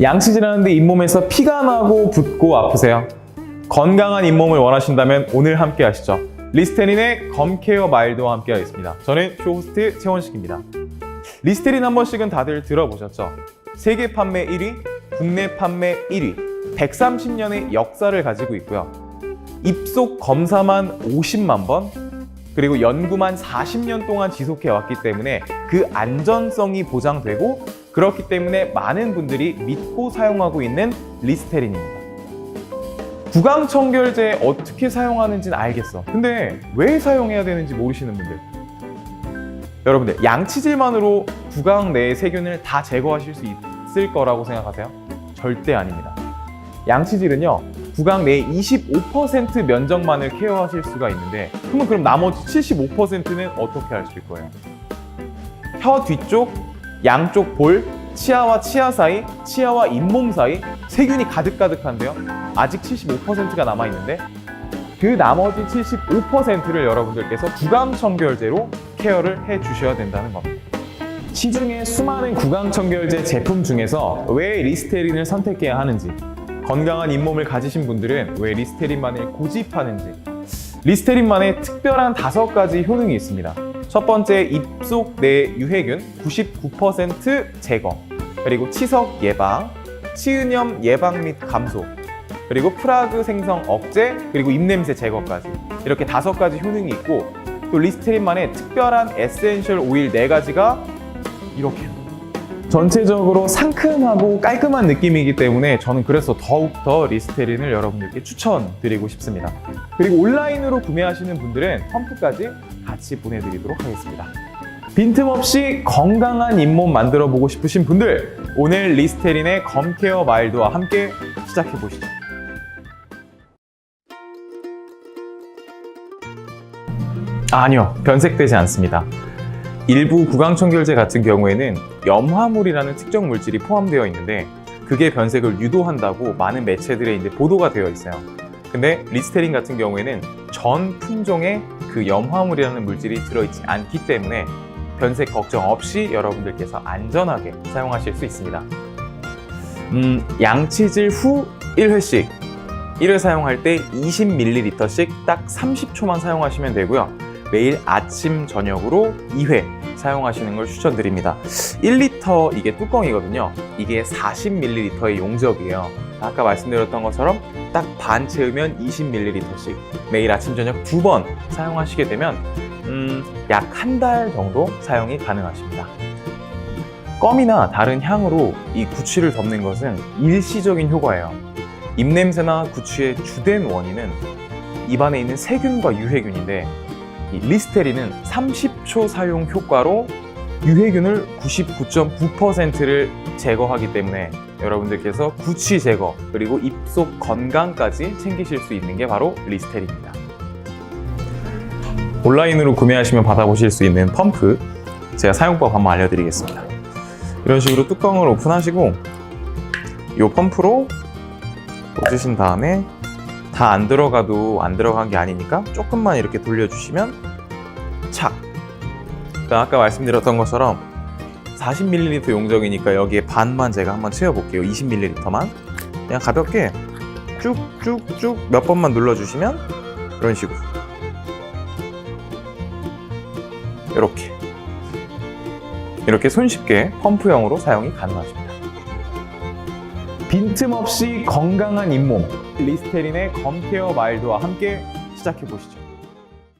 양치질하는데 잇몸에서 피가 나고 붓고 아프세요? 건강한 잇몸을 원하신다면 오늘 함께 하시죠. 리스테린의 검케어 마일드와 함께 하겠습니다. 저는 쇼호스트 최원식입니다. 리스테린 한 번씩은 다들 들어보셨죠? 세계 판매 1위, 국내 판매 1위, 130년의 역사를 가지고 있고요. 입속 검사만 50만 번, 그리고 연구만 40년 동안 지속해 왔기 때문에 그 안전성이 보장되고 그렇기 때문에 많은 분들이 믿고 사용하고 있는 리스테린입니다. 구강청결제 어떻게 사용하는지는 알겠어. 근데 왜 사용해야 되는지 모르시는 분들. 여러분들, 양치질만으로 구강 내의 세균을 다 제거하실 수 있을 거라고 생각하세요? 절대 아닙니다. 양치질은요, 구강 내의 25% 면적만을 케어하실 수가 있는데, 그러면 그럼 나머지 75%는 어떻게 하실 거예요? 혀 뒤쪽, 양쪽 볼, 치아와 치아 사이, 치아와 잇몸 사이 세균이 가득가득한데요. 아직 75%가 남아 있는데 그 나머지 75%를 여러분들께서 구강청결제로 케어를 해 주셔야 된다는 겁니다. 시중에 수많은 구강청결제 제품 중에서 왜 리스테린을 선택해야 하는지, 건강한 잇몸을 가지신 분들은 왜 리스테린만을 고집하는지, 리스테린만의 특별한 다섯 가지 효능이 있습니다. 첫 번째, 입속 내 유해균 99% 제거, 그리고 치석 예방, 치은염 예방 및 감소, 그리고 프라그 생성 억제, 그리고 입냄새 제거까지. 이렇게 다섯 가지 효능이 있고 또 리스테린만의 특별한 에센셜 오일 네 가지가 이렇게 전체적으로 상큼하고 깔끔한 느낌이기 때문에 저는 그래서 더욱더 리스테린을 여러분들께 추천드리고 싶습니다. 그리고 온라인으로 구매하시는 분들은 펌프까지 같이 보내드리도록 하겠습니다. 빈틈없이 건강한 잇몸 만들어 보고 싶으신 분들 오늘 리스테린의 검케어 마일드와 함께 시작해 보시죠. 아니요, 변색되지 않습니다. 일부 구강청결제 같은 경우에는 염화물이라는 특정 물질이 포함되어 있는데 그게 변색을 유도한다고 많은 매체들에 이제 보도가 되어 있어요. 근데 리스테린 같은 경우에는 전 품종에 그 염화물이라는 물질이 들어있지 않기 때문에 변색 걱정 없이 여러분들께서 안전하게 사용하실 수 있습니다. 음, 양치질 후 1회씩 1회 사용할 때 20ml씩 딱 30초만 사용하시면 되고요. 매일 아침 저녁으로 2회 사용하시는 걸 추천드립니다. 1리터 이게 뚜껑이거든요. 이게 40ml의 용적이에요. 아까 말씀드렸던 것처럼 딱 반 채우면 20ml씩 매일 아침 저녁 두 번 사용하시게 되면 음, 약 한 달 정도 사용이 가능하십니다. 껌이나 다른 향으로 이 구취를 덮는 것은 일시적인 효과예요. 입냄새나 구취의 주된 원인은 입안에 있는 세균과 유해균인데 이 리스테린은 30초 사용 효과로 유해균을 99.9%를 제거하기 때문에 여러분들께서 구취 제거 그리고 입속 건강까지 챙기실 수 있는 게 바로 리스테린입니다. 온라인으로 구매하시면 받아보실 수 있는 펌프 제가 사용법 한번 알려드리겠습니다. 이런 식으로 뚜껑을 오픈하시고 이 펌프로 꽂으신 다음에 다 안 들어가도 안 들어간 게 아니니까 조금만 이렇게 돌려주시면 착! 그러니까 아까 말씀드렸던 것처럼 40ml 용적이니까 여기에 반만 제가 한번 채워볼게요. 20ml만. 그냥 가볍게 쭉쭉쭉 몇 번만 눌러주시면 이런 식으로. 이렇게. 이렇게 손쉽게 펌프형으로 사용이 가능하십니다. 빈틈없이 건강한 잇몸 리스테린의 검케어 마일드와 함께 시작해 보시죠.